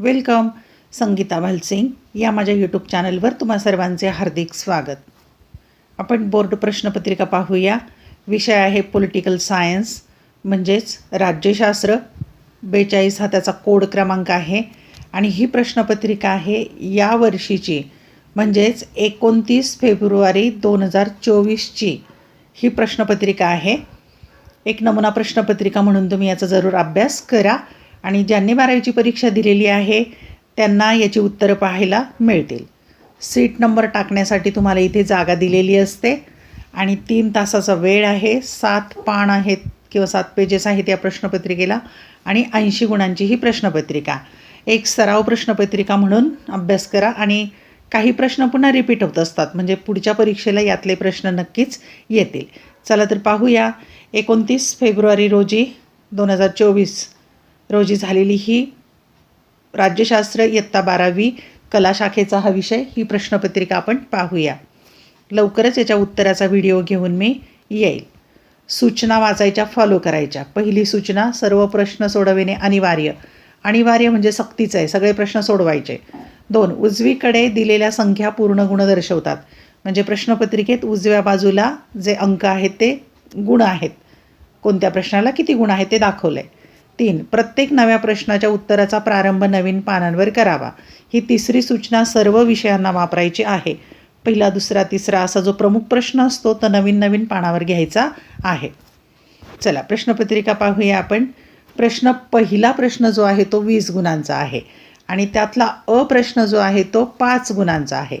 Welcome Sangeeta Bhalsingh या माझ्या YouTube चॅनलवर तुम्हा सर्वांचे हार्दिक स्वागत. आपण बोर्ड प्रश्नपत्रिका पाहूया. विषय आहे पॉलिटिकल सायन्स म्हणजेच राज्यशास्त्र. बेचाळीस हा त्याचा कोड क्रमांक आहे. आणि ही प्रश्नपत्रिका आहे या वर्षीची म्हणजेच एकोणतीस फेब्रुवारी दोन हजार चोवीसची. ही प्रश्नपत्रिका आहे. एक नमुना प्रश्नपत्रिका म्हणून तुम्ही याचा जरूर अभ्यास करा. आणि ज्यांनी बारावीची परीक्षा दिलेली आहे त्यांना याची उत्तरं पाहायला मिळतील. सीट नंबर टाकण्यासाठी तुम्हाला इथे जागा दिलेली असते. आणि तीन तासाचा वेळ आहे. सात पान आहेत किंवा सात पेजेस आहेत या प्रश्नपत्रिकेला आणि ऐंशी गुणांची ही प्रश्नपत्रिका. एक सराव प्रश्नपत्रिका म्हणून अभ्यास करा आणि काही प्रश्न पुन्हा रिपीट होत असतात. म्हणजे पुढच्या परीक्षेला यातले प्रश्न नक्कीच येतील. चला तर पाहूया. एकोणतीस फेब्रुवारी रोजी दोन हजार चोवीस रोजी झालेली ही राज्यशास्त्र इयत्ता बारावी कला शाखेचा हा विषय ही प्रश्नपत्रिका आपण पाहूया. लवकरच याच्या उत्तराचा व्हिडिओ घेऊन मी येईल. सूचना वाचायच्या फॉलो करायच्या. पहिली सूचना सर्व प्रश्न सोडविणे अनिवार्य. अनिवार्य म्हणजे सक्तीचं आहे सगळे प्रश्न सोडवायचे. दोन उजवीकडे दिलेल्या संख्या पूर्ण गुण दर्शवतात. म्हणजे प्रश्नपत्रिकेत उजव्या बाजूला जे अंक आहेत ते गुण आहेत. कोणत्या प्रश्नाला किती गुण आहेत ते दाखवलं आहे तीन. प्रत्येक नव्या प्रश्नाच्या उत्तराचा प्रारंभ नवीन पानांवर करावा. ही तिसरी सूचना सर्व विषयांना वापरायची आहे. पहिला दुसरा तिसरा असा जो प्रमुख प्रश्न असतो तो नवीन नवीन पानावर घ्यायचा आहे. चला प्रश्नपत्रिका पाहूया आपण. प्रश्न पहिला प्रश्न जो आहे तो वीस गुणांचा आहे. आणि त्यातला अ प्रश्न जो आहे तो पाच गुणांचा आहे.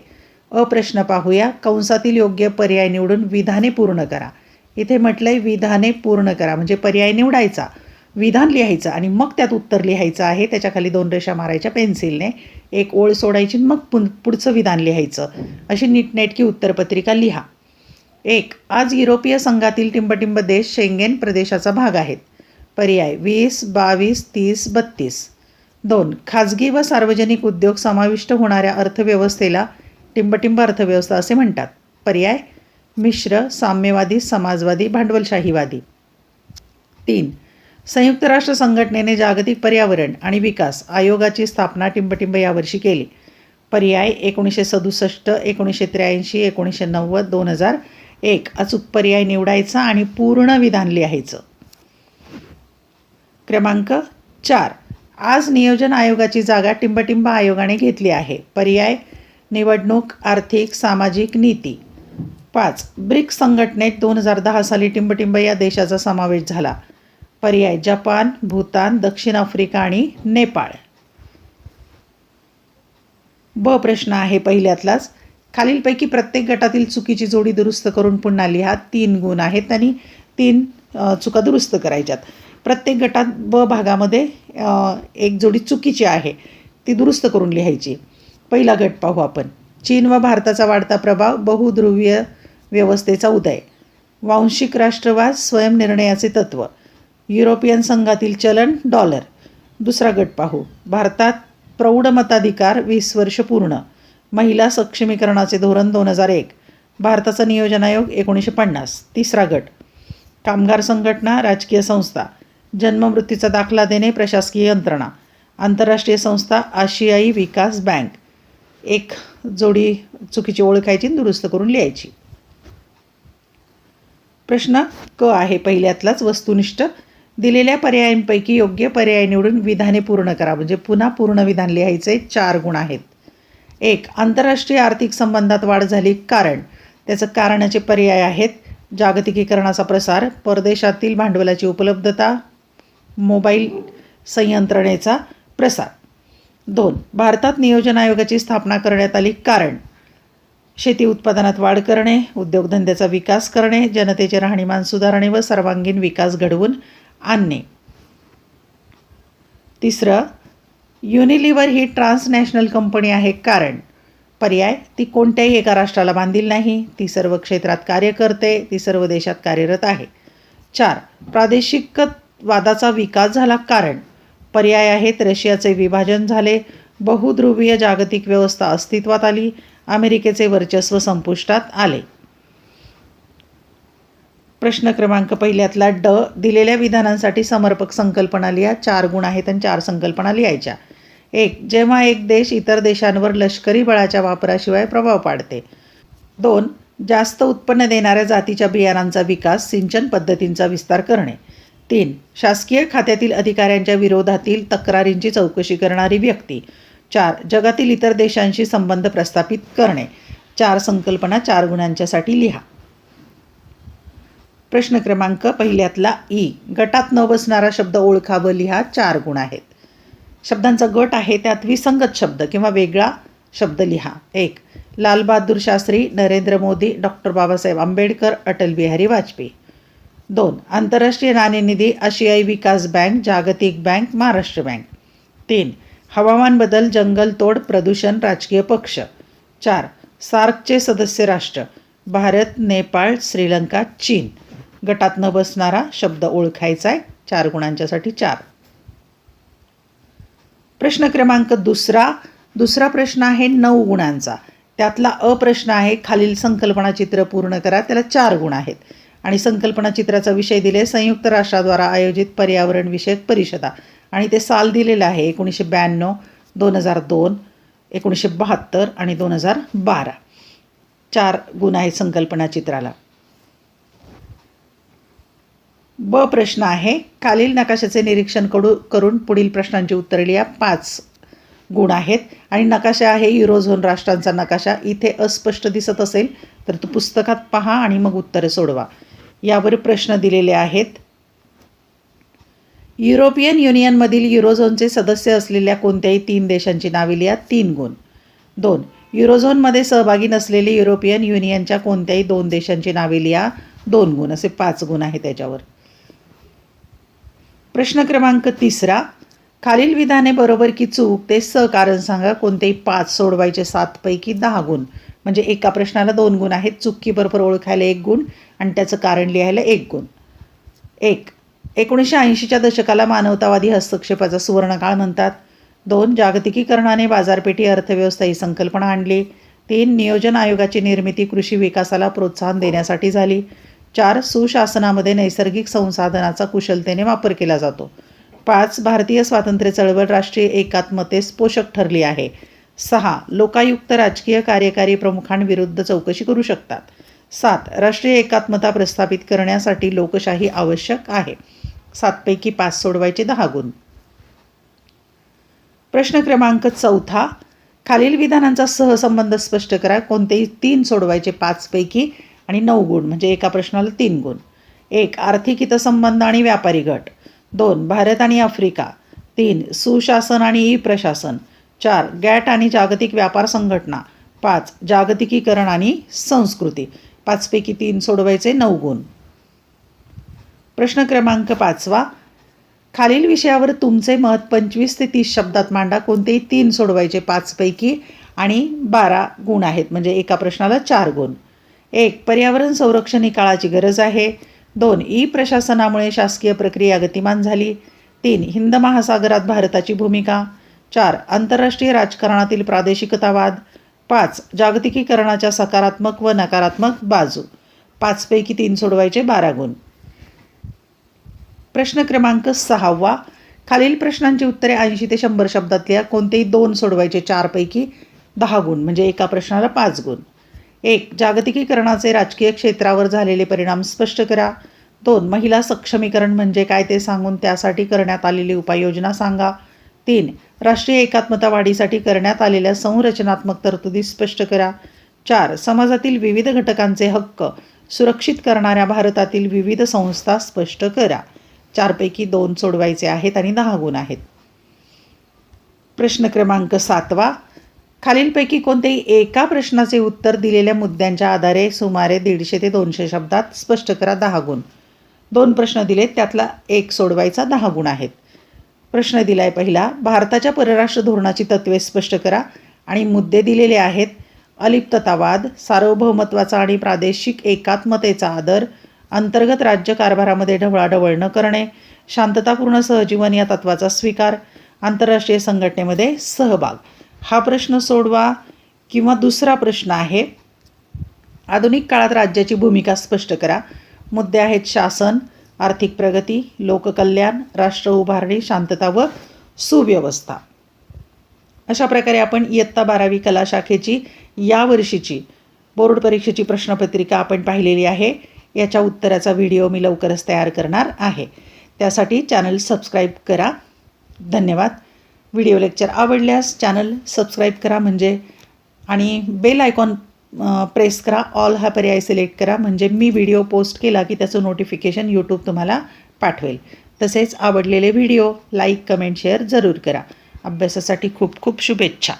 अ प्रश्न पाहूया. कंसातील योग्य पर्याय निवडून विधाने पूर्ण करा. इथे म्हटलं आहे विधाने पूर्ण करा म्हणजे पर्याय निवडायचा. विधान लिहायचं आणि मग त्यात उत्तर लिहायचं आहे त्याच्याखाली दोन रेषा मारायच्या पेन्सिलने. एक ओळ सोडायची मग पुन पुढचं विधान लिहायचं. अशी नीटनेटकी उत्तरपत्रिका लिहा. एक आज युरोपीय संघातील टिंबटिंब देश शेंगेन प्रदेशाचा भाग आहेत. पर्याय वीस बावीस तीस बत्तीस. दोन खाजगी व सार्वजनिक उद्योग समाविष्ट होणाऱ्या अर्थव्यवस्थेला टिंबटिंब अर्थव्यवस्था असे म्हणतात. पर्याय मिश्र साम्यवादी समाजवादी भांडवलशाहीवादी. तीन संयुक्त राष्ट्र संघटनेने जागतिक पर्यावरण आणि विकास आयोगाची स्थापना टिंबटिंब यावर्षी केली. पर्याय एकोणीसशे सदुसष्ट एकोणीसशे त्र्याऐंशी एकोणीसशे नव्वद दोन हजार एक अचूक पर्याय निवडायचा आणि पूर्ण विधान लिहायचं. क्रमांक चार. आज नियोजन आयोगाची जागा टिंबटिंब आयोगाने घेतली आहे. पर्याय निवडणूक आर्थिक सामाजिक नीती. पाच. ब्रिक्स संघटनेत दोन हजार दहा साली टिंबटिंब या देशाचा समावेश झाला. पर्याय जपान भूतान दक्षिण आफ्रिका आणि नेपाळ. ब प्रश्न आहे पहिल्यातलाच. खालीलपैकी प्रत्येक गटातील चुकीची जोडी दुरुस्त करून पुन्हा लिहा. तीन गुण आहेत आणि तीन चुका दुरुस्त करायच्यात. प्रत्येक गटात ब भागामध्ये एक जोडी चुकीची आहे. ती दुरुस्त करून लिहायची. पहिला गट पाहू आपण. चीन व भारताचा वाढता प्रभाव बहुध्रुवीय व्यवस्थेचा उदय. वांशिक राष्ट्रवाद स्वयंनिर्णयाचे तत्त्व युरोपियन संघातील चलन डॉलर. दुसरा गट पाहू. भारतात प्रौढ मताधिकार वीस वर्ष पूर्ण. महिला सक्षमीकरणाचे धोरण दोन हजार एक. भारताचा नियोजन आयोग एकोणीसशे पन्नास. तिसरा गट. कामगार संघटना राजकीय संस्था. जन्ममृत्यूचा दाखला देणे प्रशासकीय यंत्रणा. आंतरराष्ट्रीय संस्था आशियाई विकास बँक. एक जोडी चुकीची ओळखायची दुरुस्त करून लिहायची. प्रश्न क आहे. पहिल्यातलाच वस्तुनिष्ठ दिलेल्या पर्यायांपैकी योग्य पर्याय निवडून विधाने पूर्ण करा. म्हणजे पुन्हा पूर्ण विधान लिहायचे चार गुण आहेत. एक आंतरराष्ट्रीय आर्थिक संबंधात वाढ झाली. कारण? त्याचं कारणाचे पर्याय आहेत. जागतिकीकरणाचा प्रसार परदेशातील भांडवलाची उपलब्धता मोबाईल संयंत्रणेचा प्रसार. दोन भारतात नियोजन आयोगाची स्थापना करण्यात आली. कारण? शेती उत्पादनात वाढ करणे उद्योगधंद्याचा विकास करणे जनतेचे राहणीमान सुधारणे व सर्वांगीण विकास घडवून आणणे. तिसरं युनिलिव्हर ही ट्रान्सनॅशनल कंपनी आहे कारण पर्याय ती कोणत्याही एका राष्ट्राला बांधील नाही ती सर्व क्षेत्रात कार्य करते ती सर्व देशात कार्यरत आहे. चार प्रादेशिक वादाचा विकास झाला कारण पर्याय आहेत रशियाचे विभाजन झाले बहुध्रुवीय जागतिक व्यवस्था अस्तित्वात आली अमेरिकेचे वर्चस्व संपुष्टात आले. प्रश्न क्रमांक पहिल्यातला ड दिलेल्या विधानांसाठी समर्पक संकल्पना लिहा. चार गुण आहेत आणि चार संकल्पना लिहायच्या. एक जेव्हा एक देश इतर देशांवर लष्करी बळाच्या वापराशिवाय प्रभाव पाडते. दोन जास्त उत्पन्न देणाऱ्या जातीच्या बियाणांचा विकास सिंचन पद्धतींचा विस्तार करणे. तीन शासकीय खात्यातील अधिकाऱ्यांच्या विरोधातील तक्रारींची चौकशी करणारी व्यक्ती. चार जगातील इतर देशांशी संबंध प्रस्थापित करणे. चार संकल्पना चार गुणांच्यासाठी लिहा. प्रश्न क्रमांक पहिल्यातला ई. गटात न बसणारा शब्द ओळखा व लिहा चार गुण आहेत. शब्दांचा गट आहे त्यात विसंगत शब्द किंवा वेगळा शब्द लिहा. एक लालबहादूर शास्त्री नरेंद्र मोदी डॉक्टर बाबासाहेब आंबेडकर अटल बिहारी वाजपेयी. दोन आंतरराष्ट्रीय नाणेनिधी आशियाई विकास बँक जागतिक बँक महाराष्ट्र बँक. तीन हवामान बदल जंगलतोड प्रदूषण राजकीय पक्ष. चार सार्कचे सदस्य राष्ट्र भारत नेपाळ श्रीलंका चीन. गटात न बसणारा शब्द ओळखायचा आहे चार गुणांच्यासाठी चार. प्रश्न क्रमांक दुसरा. दुसरा प्रश्न आहे नऊ गुणांचा. त्यातला अप्रश्न आहे खालील संकल्पना चित्र पूर्ण करा त्याला चार गुण आहेत. आणि संकल्पना चित्राचा विषय दिले संयुक्त राष्ट्राद्वारा आयोजित पर्यावरण विषयक परिषदा. आणि ते साल दिलेलं आहे एकोणीसशे ब्याण्णव दोन हजार दोन एकोणीसशे बहात्तर आणि दोन हजार बारा. चार गुण आहेत संकल्पना चित्राला. ब प्रश्न आहे. खालील नकाशाचे निरीक्षण कडू करून पुढील प्रश्नांची उत्तरे लिहा. पाच गुण आहेत. आणि नकाशा आहे युरोझोन राष्ट्रांचा नकाशा. इथे अस्पष्ट दिसत असेल तर तो पुस्तकात पहा आणि मग उत्तरे सोडवा. यावर प्रश्न दिलेले आहेत. युरोपियन युनियनमधील युरोझोनचे सदस्य असलेल्या कोणत्याही तीन देशांची नावे लिहा. तीन गुण. दोन. युरोझोनमध्ये सहभागी नसलेले युरोपियन युनियनच्या कोणत्याही दोन देशांची नावे लिहा. दोन गुण. असे पाच गुण आहेत त्याच्यावर. प्रश्न क्रमांक तिसरा. खालील विधाने बरोबर की चूक ते सकारण सांगा कोणतेही पाच सोडवायचे सातपैकी दहा गुण. म्हणजे एका प्रश्नाला दोन गुण आहेत चुकी बरोबर ओळखायला एक गुण आणि त्याचं कारण लिहायला एक गुण. एक. एकोणीसशे ऐंशीच्या दशकाला मानवतावादी हस्तक्षेपाचा सुवर्णकाळ म्हणतात. दोन. जागतिकीकरणाने बाजारपेठी अर्थव्यवस्था ही संकल्पना आणली. तीन. नियोजन आयोगाची निर्मिती कृषी विकासाला प्रोत्साहन देण्यासाठी झाली. चार सुशासनामध्ये नैसर्गिक संसाधनाचा कुशलतेने वापर केला जातो. पाच भारतीय स्वातंत्र्य चळवळ राष्ट्रीय एकात्मतेस पोषक ठरली आहे. सहा लोकायुक्त राजकीय कार्यकारी प्रमुखांविरुद्ध चौकशी करू शकतात. सात राष्ट्रीय एकात्मता प्रस्थापित करण्यासाठी लोकशाही आवश्यक आहे. सातपैकी पाच सोडवायचे दहा गुण. प्रश्न क्रमांक चौथा खालील विधानांचा सहसंबंध स्पष्ट करा. कोणतेही तीन सोडवायचे पाचपैकी आणि नऊ गुण म्हणजे एका प्रश्नाला तीन गुण. एक आर्थिक हितसंबंध आणि व्यापारी गट. दोन भारत आणि आफ्रिका. तीन सुशासन आणि ई प्रशासन. चार गॅट आणि जागतिक व्यापार संघटना. पाच जागतिकीकरण आणि संस्कृती. पाचपैकी तीन सोडवायचे नऊ गुण. प्रश्न क्रमांक पाचवा. खालील विषयावर तुमचे मत पंचवीस ते तीस शब्दात मांडा. कोणतेही तीन सोडवायचे पाचपैकी आणि बारा गुण आहेत म्हणजे एका प्रश्नाला चार गुण. एक पर्यावरण संरक्षण ही काळाची गरज आहे. दोन ई प्रशासनामुळे शासकीय प्रक्रिया गतिमान झाली. तीन हिंद महासागरात भारताची भूमिका. चार आंतरराष्ट्रीय राजकारणातील प्रादेशिकतावाद. पाच जागतिकीकरणाच्या सकारात्मक व नकारात्मक बाजू. पाचपैकी तीन सोडवायचे बारा गुण प्रश्न क्रमांक सहावा. खालील प्रश्नांची उत्तरे ऐंशी ते शंभर शब्दातल्या कोणतेही दोन सोडवायचे चारपैकी दहा गुण म्हणजे एका प्रश्नाला पाच गुण. एक जागतिकीकरणाचे राजकीय क्षेत्रावर झालेले परिणाम स्पष्ट करा. दोन महिला सक्षमीकरण म्हणजे काय ते सांगून त्यासाठी करण्यात आलेली उपाययोजना सांगा. तीन राष्ट्रीय एकात्मता वाढीसाठी करण्यात आलेल्या संरचनात्मक तरतुदी स्पष्ट करा. चार समाजातील विविध घटकांचे हक्क सुरक्षित करणाऱ्या भारतातील विविध संस्था स्पष्ट करा. चारपैकी दोन सोडवायचे आहेत आणि दहा गुण आहेत. प्रश्न क्रमांक सातवा खालीलपैकी कोणतेही एका प्रश्नाचे उत्तर दिलेल्या मुद्द्यांच्या आधारे सुमारे दीडशे ते दोनशे शब्दात स्पष्ट करा दहा गुण. दोन प्रश्न दिलेत त्यातला एक सोडवायचा दहा गुण आहेत. प्रश्न दिला आहे पहिला भारताच्या परराष्ट्र धोरणाची तत्त्वे स्पष्ट करा आणि मुद्दे दिलेले आहेत अलिप्ततावाद सार्वभौमत्वाचा आणि प्रादेशिक एकात्मतेचा आदर अंतर्गत राज्य कारभारामध्ये ढवळाढवळ न करणे शांततापूर्ण सहजीवन या तत्वाचा स्वीकार आंतरराष्ट्रीय संघटनेमध्ये सहभाग. हा प्रश्न सोडवा किंवा दुसरा प्रश्न आहे. आधुनिक काळात राज्याची भूमिका स्पष्ट करा. मुद्दे आहेत शासन आर्थिक प्रगती लोककल्याण राष्ट्र उभारणी शांतता व सुव्यवस्था. अशा प्रकारे आपण इयत्ता बारावी कला शाखेची या वर्षीची बोर्ड परीक्षेची प्रश्नपत्रिका आपण पाहिलेली आहे. याच्या उत्तराचा व्हिडिओ मी लवकरच तयार करणार आहे. त्यासाठी चॅनल सबस्क्राईब करा. धन्यवाद. व्हिडिओ लेक्चर आवडल्यास चॅनल सबस्क्राईब करा म्हणजे आणि बेल आयकॉन प्रेस करा ऑल हा पर्याय सिलेक्ट करा म्हणजे मी व्हिडिओ पोस्ट केला की त्याचं नोटिफिकेशन यूट्यूब तुम्हाला पाठवेल. तसेच आवडलेले व्हिडिओ लाईक कमेंट शेअर जरूर करा. अभ्यासासाठी खूप खूप शुभेच्छा.